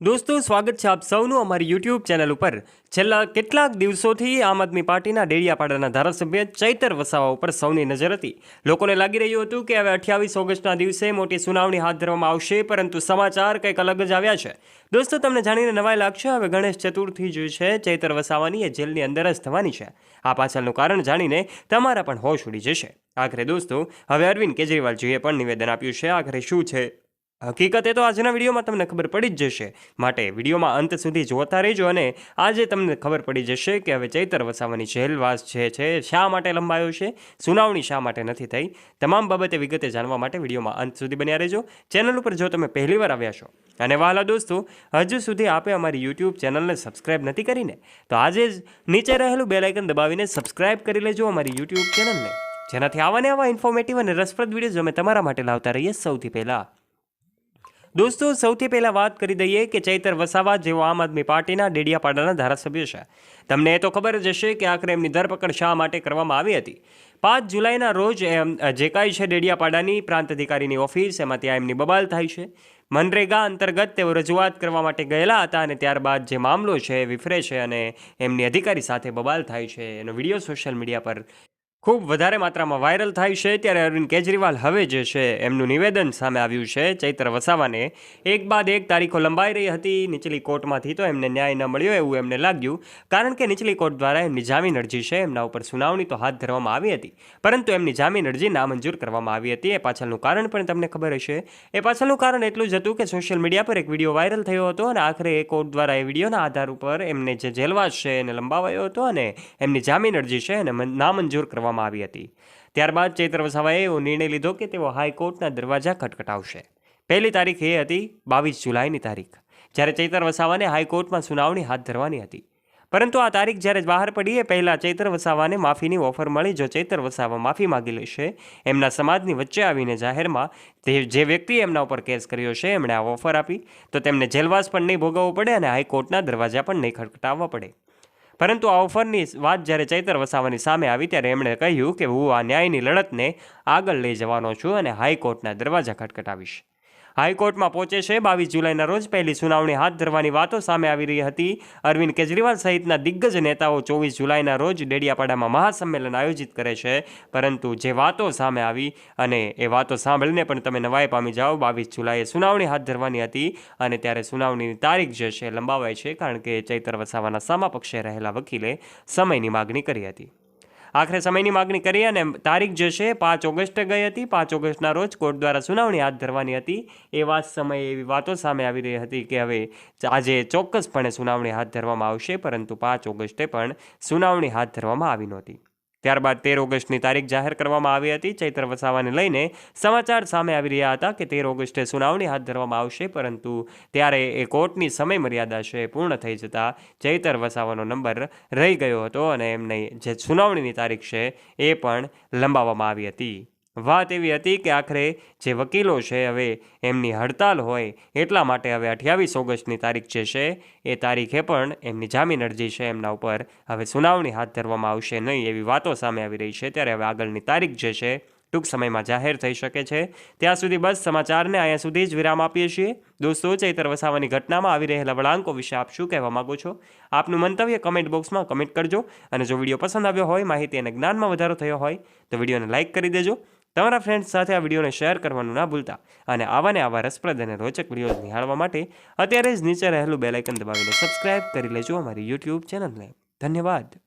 દોસ્તો, સ્વાગત છે આપ સૌનું અમારી યુટ્યુબ ચેનલ ઉપર. છેલ્લા કેટલાક દિવસોથી આમ આદમી પાર્ટીના ડેડિયાપાડાના ધારાસભ્ય ચૈતર વસાવા ઉપર સૌની નજર હતી. લોકોને લાગી રહ્યું હતું કે હવે અઠ્યાવીસ ઓગસ્ટના દિવસે મોટી સુનાવણી હાથ ધરવામાં આવશે, પરંતુ સમાચાર કંઈક અલગ જ આવ્યા છે. દોસ્તો, તમને જાણીને નવાઈ લાગશે, હવે ગણેશ ચતુર્થી જે છે, ચૈતર વસાવાની એ જેલની અંદર જ થવાની છે. આ પાછળનું કારણ જાણીને તમારા પણ હોશ ઉડી જશે. આખરે દોસ્તો, હવે અરવિંદ કેજરીવાલજીએ પણ નિવેદન આપ્યું છે, આખરે શું છે? હકીકતે તો આજના વિડીયોમાં તમને ખબર પડી જ જશે. માટે વિડીયોમાં અંત સુધી જોતા રહેજો અને આજે તમને ખબર પડી જશે કે હવે ચૈતર વસાવાની જેલવાસ જે છે, શા માટે લંબાયો છે? સુનાવણી શા માટે નથી થઈ? તમામ બાબતે વિગતે જાણવા માટે વિડીયોમાં અંત સુધી બન્યા રહેજો. ચેનલ ઉપર જો તમે પહેલીવાર આવ્યા છો અને વહાલા દોસ્તો, હજુ સુધી આપે અમારી યુટ્યુબ ચેનલને સબસ્ક્રાઇબ નથી કરીને, તો આજે જ નીચે રહેલું બેલાઇકન દબાવીને સબસ્ક્રાઇબ કરી લેજો અમારી યુટ્યુબ ચેનલને. જેનાથી આવા ને આવા ઇન્ફોર્મેટિવ અને રસપ્રદ વીડિયો અમે તમારા માટે લાવતા રહીએ સૌથી પહેલાં. દોસ્તો, સૌથી પહેલાં વાત કરી દઈએ કે ચૈતર વસાવા જેઓ આમ આદમી પાર્ટીના ડેડિયાપાડાના ધારાસભ્ય છે. તમને એ તો ખબર જ હશે કે આખરે એમની ધરપકડ શા માટે કરવામાં આવી હતી? પાંચ જુલાઈના રોજ એમ, જે કાંઈ છે ડેડિયાપાડાની પ્રાંત અધિકારીની ઓફિસ, એમાં ત્યાં એમની બબાલ થાય છે. મનરેગા અંતર્ગત તેઓ રજૂઆત કરવા માટે ગયેલા હતા અને ત્યારબાદ જે મામલો છે વિફરે છે અને એમની અધિકારી સાથે બબાલ થાય છે. એનો વીડિયો સોશિયલ મીડિયા પર ખૂબ વધારે માત્રામાં વાયરલ થાય છે ત્યારે અરવિંદ કેજરીવાલ હવે જે છે એમનું નિવેદન સામે આવ્યું છે ચૈત્ર વસાવાને. એક બાદ એક તારીખો લંબાઈ રહી હતી, નીચલી કોર્ટમાંથી તો એમને ન્યાય ન મળ્યો એવું એમને લાગ્યું, કારણ કે નીચલી કોર્ટ દ્વારા એમની જામીન અરજી છે, એમના ઉપર સુનાવણી તો હાથ ધરવામાં આવી હતી, પરંતુ એમની જામીન અરજી નામંજૂર કરવામાં આવી હતી. એ પાછળનું કારણ પણ તમને ખબર હશે. એ પાછળનું કારણ એટલું જ હતું કે સોશિયલ મીડિયા પર એક વીડિયો વાયરલ થયો હતો અને આખરે એ કોર્ટ દ્વારા એ વિડીયોના આધાર ઉપર એમને જે જેલવાસ છે એને લંબાવાયો હતો અને એમની જામીન અરજી છે એને નામંજૂર કરવામાં આવી હતી. ત્યારબાદ ચૈત્ર વસાવાએ એવો નિર્ણય લીધો કે તેઓ હાઈકોર્ટના દરવાજા ખટખટાવશે. પહેલી તારીખ એ હતી બાવીસ જુલાઈની તારીખ, જ્યારે ચૈતર વસાવાને હાઈકોર્ટમાં સુનાવણી હાથ ધરવાની હતી. પરંતુ આ તારીખ જ્યારે બહાર પડી એ પહેલાં ચૈતર વસાવાને માફીની ઓફર મળી, જો ચૈતર વસાવા માફી માગી લેશે, એમના સમાજની વચ્ચે આવીને જાહેરમાં તે જે વ્યક્તિએ એમના ઉપર કેસ કર્યો છે, એમણે આ ઓફર આપી, તો તેમને જેલવાસ પણ નહીં ભોગવવો પડે અને હાઈકોર્ટના દરવાજા પણ નહીં ખટખટાવવા પડે. પરંતુ આ ઓફરની વાત જ્યારે ચૈતર વસાવાની સામે આવી ત્યારે એમણે કહ્યું કે હું આ ન્યાયની લડતને આગળ લઈ જવાનો છું અને હાઈકોર્ટના દરવાજા ખટખટાવીશ. હાઈકોર્ટમાં પહોંચે છે. બાવીસ જુલાઈના રોજ પહેલી સુનાવણી હાથ ધરવાની વાતો સામે આવી રહી હતી. અરવિંદ કેજરીવાલ સહિતના દિગ્ગજ નેતાઓ ચોવીસ જુલાઈના રોજ ડેડિયાપાડામાં મહાસંમેલન આયોજિત કરે છે. પરંતુ જે વાતો સામે આવી અને એ વાતો સાંભળીને પણ તમે નવાઈ પામી જાઓ. બાવીસ જુલાઈએ સુનાવણી હાથ ધરવાની હતી અને ત્યારે સુનાવણીની તારીખ જે છે લંબાવાય છે, કારણ કે ચૈતર વસાવાના સામા પક્ષે રહેલા વકીલે સમયની માગણી કરી હતી. આખરે સમયની માગણી કરી અને તારીખ જે છે, પાંચ ઓગસ્ટે ગઈ હતી. પાંચ ઓગસ્ટના રોજ કોર્ટ દ્વારા સુનાવણી હાથ ધરવાની હતી. એવા સમયે એવી વાતો સામે આવી રહી હતી કે હવે આજે ચોક્કસપણે સુનાવણી હાથ ધરવામાં આવશે, પરંતુ પાંચ ઓગસ્ટે પણ સુનાવણી હાથ ધરવામાં આવી નહોતી. ત્યારબાદ તેર ઓગસ્ટની તારીખ જાહેર કરવામાં આવી હતી. ચૈત્ર વસાવાને લઈને સમાચાર સામે આવી રહ્યા હતા કે તેર ઓગસ્ટે સુનાવણી હાથ ધરવામાં આવશે, પરંતુ ત્યારે એ કોર્ટની સમય મર્યાદા છે પૂર્ણ થઈ જતાં ચૈતર વસાવાનો નંબર રહી ગયો હતો અને એમની જે સુનાવણીની તારીખ છે એ પણ લંબાવવામાં આવી હતી. વાત એવી હતી કે આખરે જે વકીલો છે હવે એમની હડતાલ હોય એટલા માટે હવે અઠ્યાવીસ ઓગસ્ટની તારીખ જે છે, એ તારીખે પણ એમની જામીન અરજી છે એમના ઉપર. હવે સુનાવણી હાથ ધરવામાં આવશે નહીં એવી વાતો સામે આવી રહી છે. ત્યારે હવે આગળની તારીખ જે છે, ટૂંક સમયમાં જાહેર થઈ શકે છે. ત્યાં સુધી બસ સમાચારને અહીંયા સુધી જ વિરામ આપીએ છીએ. દોસ્તો, ચૈતર વસાવાની ઘટનામાં આવી રહેલા વળાંકો વિશે આપ શું કહેવા માગો છો? આપનું મંતવ્ય કમેન્ટ બોક્સમાં કમેન્ટ કરજો અને જો વીડિયો પસંદ આવ્યો હોય, માહિતી અને જ્ઞાનમાં વધારો થયો હોય, તો વિડીયોને લાઇક કરી દેજો. તમારા ફ્રેન્ડ્સ સાથે આ વિડીયોને શેર કરવાનું ના ભૂલતા અને આવા ને આવા રસપ્રદ અને રોચક વીડિયો નિહાળવા માટે અત્યારે જ નીચે રહેલું બેલાઇકન દબાવીને સબસ્ક્રાઇબ કરી લેજો અમારી યુટ્યુબ ચેનલને ધન્યવાદ.